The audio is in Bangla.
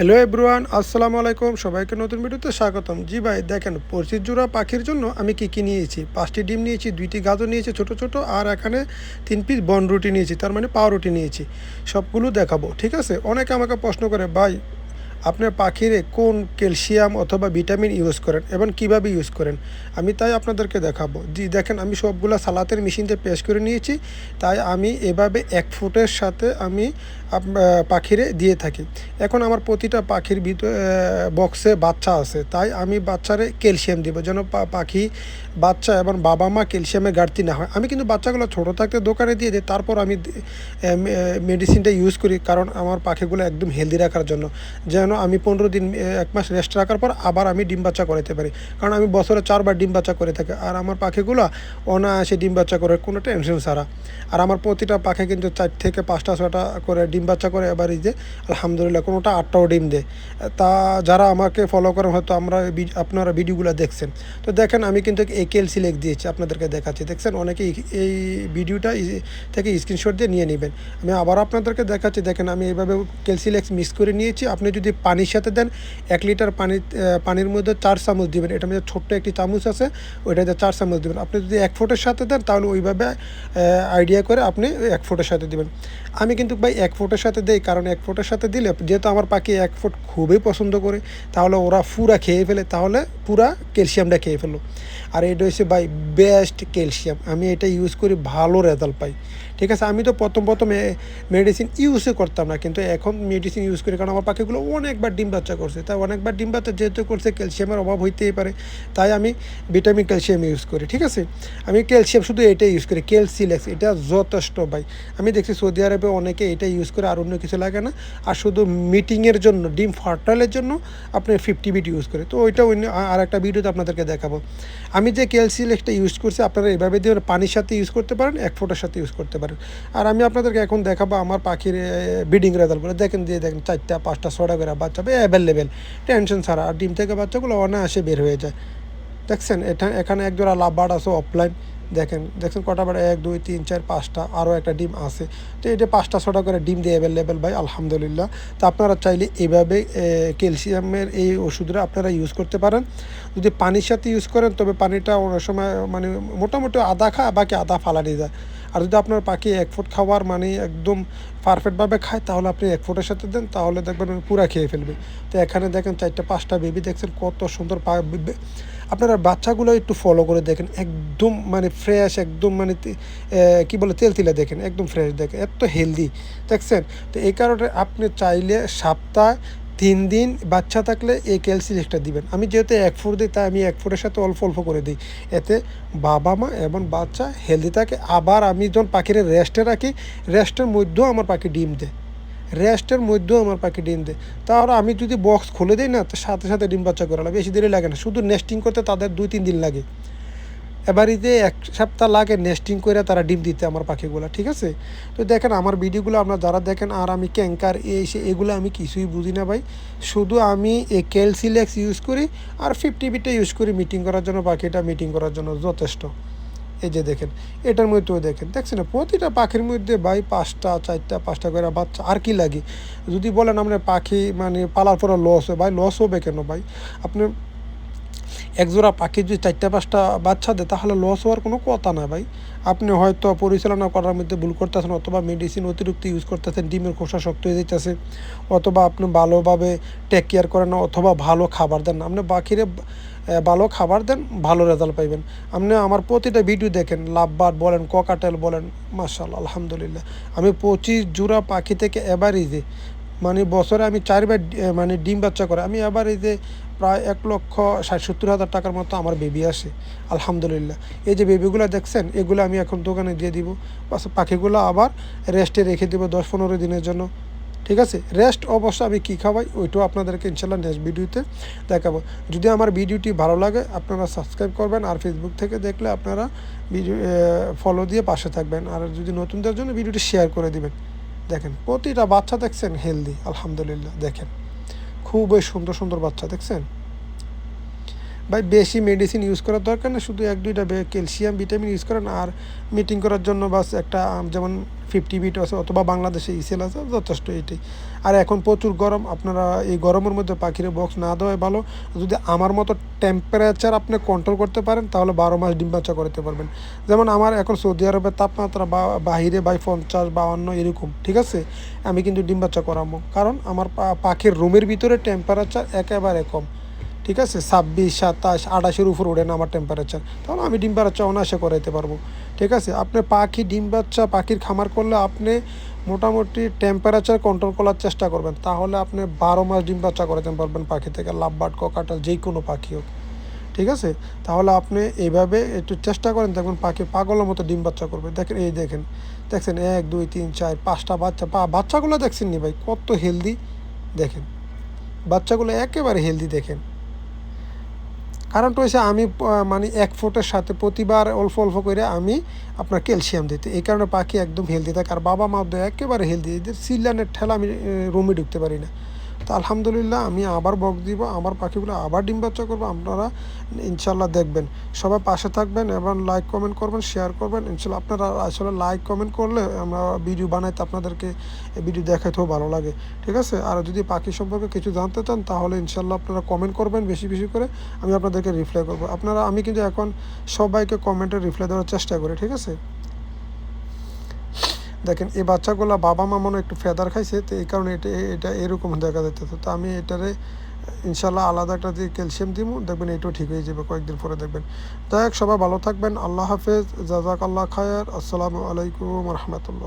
হ্যালো এব্রুয়ান আসসালামু আলাইকুম। সবাইকে নতুন ভিডিওতে স্বাগতম। জি ভাই, দেখেন, পরশির জোড়া পাখির জন্য আমি কি কী নিয়েছি? পাঁচটি ডিম নিয়েছি, দুইটি গাজর নিয়েছি, ছোট ছোট, আর এখানে তিন পিস বন রুটি নিয়েছি, তার মানে পাউরুটি নিয়েছি। সবগুলো দেখাবো, ঠিক আছে? অনেকে আমাকে প্রশ্ন করে, ভাই আপনার পাখিরে কোন ক্যালসিয়াম অথবা ভিটামিন ইউজ করেন এবং কীভাবে ইউজ করেন? আমি তাই আপনাদেরকে দেখাবো। জি, দেখেন, আমি সবগুলো সালাতের মেশিনতে পেস্ট করে নিয়েছি। তাই আমি এভাবে এক ফুটের সাথে আমি পাখিরে দিয়ে থাকি। এখন আমার প্রতিটা পাখির ভিতর বক্সে বাচ্চা আছে। তাই আমি বাচ্চারে ক্যালসিয়াম দিব যেন পাখি বাচ্চা এবং বাবা মা ক্যালসিয়ামের ঘাটতি না হয়। আমি কিন্তু বাচ্চাগুলো ছোটো থাকতে দোকানে দিয়ে দিই, তারপর আমি মেডিসিনটা ইউজ করি। কারণ আমার পাখিগুলো একদম হেলদি রাখার জন্য। যেন আমি পনেরো দিন এক মাস রেস্ট রাখার পর আবার আমি ডিম বাচ্চা করাতে পারি। কারণ আমি বছরে চারবার ডিম বাচ্চা করে থাকি। আর আমার পাখিগুলো অনায়াসে ডিম বাচ্চা করে, কোনো টেনশন ছাড়া। আর আমার প্রতিটা পাখি কিন্তু চার থেকে পাঁচটা ছটা করে ডিম বাচ্চা করে এবার যে আলহামদুলিল্লাহ কোনোটা আটটাও ডিম দেয়। তা যারা আমাকে ফলো করেন, হয়তো আমরা আপনারা ভিডিওগুলো দেখছেন। তো দেখেন, আমি কিন্তু এই কেলসি লেখ দিয়েছি, আপনাদেরকে দেখাচ্ছি। দেখছেন, অনেকে এই- এই ভিডিওটা থেকে স্ক্রিনশট দিয়ে নিয়ে নেবেন। আমি আবার আপনাদেরকে দেখাচ্ছি। দেখেন, আমি এইভাবে ক্যালসিলেক্স মিস করে নিয়েছি। আপনি যদি পানির সাথে দেন, এক লিটার পানি পানির মধ্যে চার চামচ দিবেন। এটা মধ্যে ছোট্ট একটি চামচ আছে ওইটাতে চার চামচ দিবেন। আপনি যদি এক ফুটের সাথে দেন, তাহলে ওইভাবে আইডিয়া করে আপনি এক ফুটের সাথে দিবেন। আমি কিন্তু ভাই এক ফুটের সাথে দেই, কারণ এক ফুটের সাথে দিলে, যেহেতু আমার পাখি এক ফুট খুবই পছন্দ করে, তাহলে ওরা পুরা খেয়ে ফেলে, তাহলে পুরা ক্যালসিয়ামটা খেয়ে ফেলো আর এটা হচ্ছে ভাই বেস্ট ক্যালসিয়াম। আমি এটা ইউজ করি, ভালো রেজাল্ট পাই। ঠিক আছে, আমি তো প্রথম প্রথম মেডিসিন ইউজই করতাম না, কিন্তু এখন মেডিসিন ইউজ করি, কারণ আমার পাখিগুলো অনেকবার ডিম বাচ্চা করছে। তাই অনেকবার ডিম বাচ্চা যেহেতু করছে ক্যালসিয়ামের অভাব হইতেই পারে, তাই আমি ভিটামিন ক্যালসিয়াম ইউজ করি, ঠিক আছে? আমি ক্যালসিয়াম শুধু এটাই ইউজ করি ক্যালসিলেক্স এটা যথেষ্ট ভাই। আমি দেখছি সৌদি আরবে অনেকে এটা ইউজ করে, আর অন্য কিছু লাগে না। আর শুধু মিটিংয়ের জন্য, ডিম ফার্টাইলের জন্য আপনি ফিফটি বিট ইউজ করে তো ওইটা অন্য আর একটা ভিডিওতে আপনাদেরকে দেখাবো। আমি যে ক্যালসিলেক্সটা ইউজ করছি, আপনারা এভাবে দিয়ে পানির সাথে ইউজ করতে পারেন, এক ফোটার সাথে ইউজ করতে পারেন। আর আমি আপনাদেরকে এখন দেখাবো আমার পাখির ব্রিডিং রেজাল্টগুলো দেখেন দিয়ে দেখেন, চারটা, পাঁচটা ছটা করে বাচ্চা অ্যাভেলেবেল টেনশন ছাড়া। আর ডিম থেকে বাচ্চাগুলো অনায়াসে বের হয়ে যায়। দেখছেন? এটা, এখানে এক জোড়া লাভ বার্ড আছে অফলাইন দেখেন, দেখছেন কটা বার এক, দুই, তিন, চার, পাঁচটা, আরও একটা ডিম আছে। তো এটা পাঁচটা ছটা করে ডিম দিয়ে অ্যাভেলেবেল ভাই, আলহামদুলিল্লাহ। তো আপনারা চাইলে এইভাবে ক্যালসিয়ামের এই ওষুধটা আপনারা ইউজ করতে পারেন। যদি পানির সাথে ইউজ করেন, তবে পানিটা অনেক সময় মানে মোটামুটি আধা খায়, বাকি আধা ফালানি যায়। আর যদি আপনার পাখি এক ফুট খাওয়ার মানে একদম পারফেক্টভাবে খায়, তাহলে আপনি এক ফুটের সাথে দেন, তাহলে দেখবেন পুরা খেয়ে ফেলবে। তো এখানে দেখেন চারটা, পাঁচটা বেবি দেখছেন, কত সুন্দর পা আপনারা বাচ্চাগুলো একটু ফলো করে দেখেন, একদম মানে ফ্রেশ একদম মানে কি বলে, তেল তিলা দেখেন, একদম ফ্রেশ দেখেন, এত হেলদি দেখছেন? তো এই কারণে আপনি চাইলে সপ্তাহ তিন দিন বাচ্চা থাকলে এই ক্যালসিলেক্সটা দিবেন। আমি যেহেতু এক ফুট দিই, তাই আমি এক ফুটের সাথে অল্প অল্প করে দিই। এতে বাবা মা এবং বাচ্চা হেলদি থাকে। আবার আমি যখন পাখির রেস্টে রাখি রেস্টের মধ্যেও আমার পাখি ডিম দেয়। রেস্টের মধ্যেও আমার পাখি ডিম দেয়। তাহলে আমি যদি বক্স খুলে দিই না, তো সাথে সাথে ডিম বাচ্চা করে বেশি দেরি লাগে না। শুধু নেস্টিং করতে তাদের দুই তিন দিন লাগে। এবারিতে এক সপ্তাহ লাগে নেস্টিং করে তারা ডিম দিতে আমার পাখিগুলো, ঠিক আছে? তো দেখেন আমার ভিডিওগুলো আপনারা যারা দেখেন, আর আমি ক্যাঙ্কার এই সে, এগুলো আমি কিছুই বুঝি না ভাই। শুধু আমি এই ক্যালসিলেক্স ইউজ করি, আর ফিফটি বিটে ইউজ করি মিটিং করার জন্য পাখিটা মিটিং করার জন্য যথেষ্ট। এই যে দেখেন, এটার মধ্যেও দেখেন, দেখছেন না? প্রতিটা পাখির মধ্যে ভাই পাঁচটা, চারটা, পাঁচটা করে বাচ্চা, আর কি লাগে? যদি বলেন আপনার পাখি মানে পালার পরে লস হয়, ভাই লস হবে কেন ভাই? আপনি একজোড়া পাখি যদি চারটা, পাঁচটা বাচ্চা দেয়, তাহলে লস হওয়ার কোনো কথা না ভাই। আপনি হয়তো পরিচালনা করার মধ্যে ভুল করতেছেন, অথবা মেডিসিন অতিরিক্ত ইউজ করতেছেন, ডিমের খোসা শক্ত হয়ে যেতেছে অথবা আপনি ভালোভাবে টেক কেয়ার করেন অথবা ভালো খাবার দেন আপনি পাখিরে ভালো খাবার দেন, ভালো রেজাল্ট পাইবেন। আপনি আমার প্রতিটা ভিডিও দেখেন, লাভবার বলেন ককাটেল বলেন মার্শাল আলহামদুলিল্লাহ। আমি পঁচিশ জোড়া পাখি থেকে এভারেজে মানে বছরে আমি চারবার মানে ডিম বাচ্চা করে, আমি আবার এই যে প্রায় এক লক্ষ ষাট সত্তর হাজার টাকার মতো আমার বেবি আসে, আলহামদুলিল্লাহ। এই যে বেবিগুলো দেখছেন, এগুলো আমি এখন দোকানে দিয়ে দিব। বাস পাখিগুলো আবার রেস্টে রেখে দেবো দশ পনেরো দিনের জন্য। ঠিক আছে? রেস্ট অবশ্য আমি কী খাওয়াই, ওইটাও আপনাদেরকে ইনশাল্লাহ নেক্সট ভিডিওতে দেখাবো। যদি আমার ভিডিওটি ভালো লাগে, আপনারা সাবস্ক্রাইব করবেন, আর ফেসবুক থেকে দেখলে আপনারা ভিডিও ফলো দিয়ে পাশে থাকবেন। আর যদি নতুনদের জন্য ভিডিওটি শেয়ার করে দিবেন। দেখেন প্রতিটা বাচ্চা দেখছেন হেলদি আলহামদুলিল্লাহ দেখেন। খুবই সুন্দর সুন্দর বাচ্চা দেখছেন? ভাই, বেশি মেডিসিন ইউজ করার দরকার না শুধু এক, দুইটা ক্যালসিয়াম ভিটামিন ইউজ করেন আর মিটিং করার জন্য বাস একটা যেমন ফিফটি বিট আছে অথবা বাংলাদেশে ইসেল আছে, যথেষ্ট এটাই আর এখন প্রচুর গরম, আপনারা এই গরমের মধ্যে পাখির বক্স না দেওয়াই ভালো। যদি আমার মতো টেম্পারেচার আপনি কন্ট্রোল করতে পারেন, তাহলে বারো মাস ডিম বাচ্চা করতে পারবেন। যেমন আমার এখন সৌদি আরবের তাপমাত্রা বা বাহিরে বাই পঞ্চাশ, বাউান্ন এরকম, ঠিক আছে? আমি কিন্তু ডিম বাচ্চা করাবো। কারণ আমার পাখির রুমের ভিতরে টেম্পারেচার একেবারে কম। ঠিক আছে? ছাব্বিশ, সাতাশ, আঠাশের উপর ওঠে না আমার টেম্পারেচার তাহলে আমি ডিম বাচ্চা অনায়াসে করাইতে পারব। ঠিক আছে? আপনি পাখি, ডিম বাচ্চা, পাখির খামার করলে আপনি মোটামুটি টেম্পারেচার কন্ট্রোল করার চেষ্টা করবেন। তাহলে আপনি বারো মাস ডিম বাচ্চা করাতে পারবেন পাখি থেকে লাভবাট ককাটাল যে কোনো পাখি হোক। ঠিক আছে? তাহলে আপনি এইভাবে একটু চেষ্টা করেন, দেখবেন পাখি পাগলের মতো ডিম বাচ্চা করবে। দেখেন, এই দেখেন। দেখছেন? এক, দুই, তিন, চার, পাঁচটা বাচ্চা। পা বাচ্চাগুলো দেখছেন নি ভাই? কত হেলদি দেখেন? বাচ্চাগুলো একেবারে হেলদি দেখেন। কারণটা হয়েছে আমি মানে এক ফুটের সাথে প্রতিবার অল্প অল্প করে আমি আপনার ক্যালসিয়াম দিতে। এই কারণে পাখি একদম হেলদি থাকে। আর বাবা মা একেবারে হেলদি দিতে সিলানের ঠেলা আমি রুমে ঢুকতে পারি না। তো আলহামদুলিল্লাহ আমি আবার বক দিব, আমার পাখিগুলো আবার ডিম বাচ্চা করব, আপনারা ইনশাল্লাহ দেখবেন। সবাই পাশে থাকবেন এবং লাইক কমেন্ট করবেন শেয়ার করবেন। ইনশাল্লাহ আপনারা আসলে লাইক কমেন্ট করলে আমরা ভিডিও বানাইতে আপনাদেরকে ভিডিও দেখাইতেও ভালো লাগে। ঠিক আছে? আর যদি পাখি সম্পর্কে কিছু জানতে চান, তাহলে ইনশাল্লাহ আপনারা কমেন্ট করবেন বেশি বেশি করে। আমি আপনাদেরকে রিপ্লাই করব। আপনারা, আমি কিন্তু এখন সবাইকে কমেন্টে রিপ্লাই দেওয়ার চেষ্টা করি, ঠিক আছে? দেখেন, এই বাচ্চাগুলো বাবা মা মনে একটু ফেদার খাইছে, তো এই কারণে এটা এটা এরকম দেখা যাইতেছে। তো আমি এটারে ইনশাল্লাহ আলাদা একটা দিয়ে ক্যালসিয়াম দিব দেখবেন এটাও ঠিক হয়ে যাবে কয়েকদিন পরে দেখবেন। যাই হোক, সবাই ভালো থাকবেন, আল্লাহ হাফেজ জাজাক আল্লাহ খায়ার, আসসালামু আলাইকুম রহমতুল্লাহ।